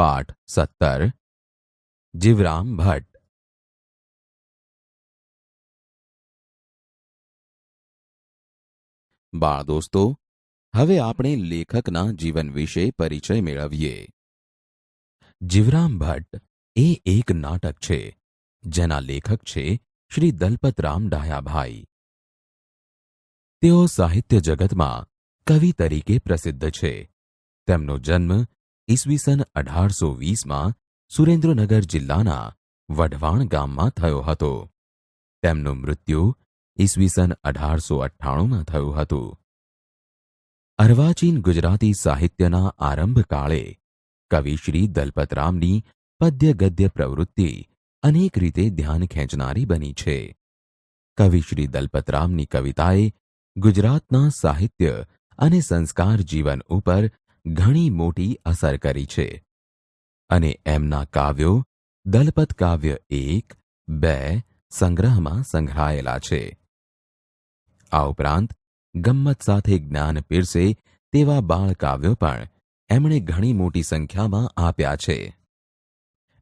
પાઠ સત્તર જીવરામ ભટ્ટ બાળ દોસ્તો હવે આપણે લેખકના જીવન વિશે પરિચય મેળવીએ જીવરામ ભટ્ટ એ એક નાટક છે જેના લેખક છે શ્રી દલપતરામ ડાયાભાઈ તેઓ સાહિત્ય જગતમાં કવિ તરીકે પ્રસિદ્ધ છે તેમનો જન્મ ઈસવીસન અઢારસો વીસમાં સુરેન્દ્રનગર જિલ્લાના વઢવાણ ગામમાં થયો હતો. તેમનું મૃત્યુ ઈસવીસન અઢારસો અઠ્ઠાણુંમાં થયું હતું. અર્વાચીન ગુજરાતી સાહિત્યના આરંભકાળે કવિ શ્રી દલપતરામની પદ્ય ગદ્ય પ્રવૃત્તિ અનેક રીતે ધ્યાન ખેંચનારી બની છે. કવિ શ્રી દલપતરામની કવિતાએ ગુજરાતના સાહિત્ય અને સંસ્કાર જીવન ઉપર ઘણી મોટી અસર કરી છે. અને એમના કાવ્યો, દલપત કાવ્ય એક, બે સંગ્રહમાં સંગ્રહાયેલા છે. આ ઉપરાંત, ગમ્મત સાથે જ્ઞાન પીરસે તેવા બાળ કાવ્યો પણ એમણે ઘણી મોટી સંખ્યામાં આપ્યા છે.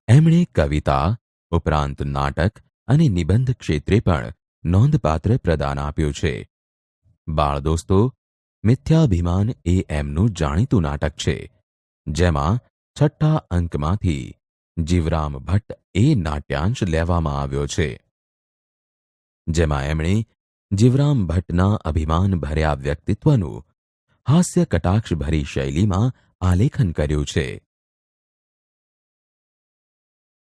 એમણે કવિતા, ઉપરાંત નાટક અને નિબંધ ક્ષેત્રે પણ નોંધપાત્ર પ્રદાન આપ્યું છે. બાળ દોસ્તો મિથ્યાભિમાન એ એમનું જાણીતું નાટક છે, જેમાં છઠ્ઠા અંકમાંથી જીવરામ ભટ્ટ એ નાટ્યાંશ લેવામાં આવ્યો છે. જેમાં એમણે જીવરામ ભટ્ટના અભિમાન ભર્યા વ્યક્તિત્વનું હાસ્ય કટાક્ષભરી શૈલીમાં આલેખન કર્યું છે.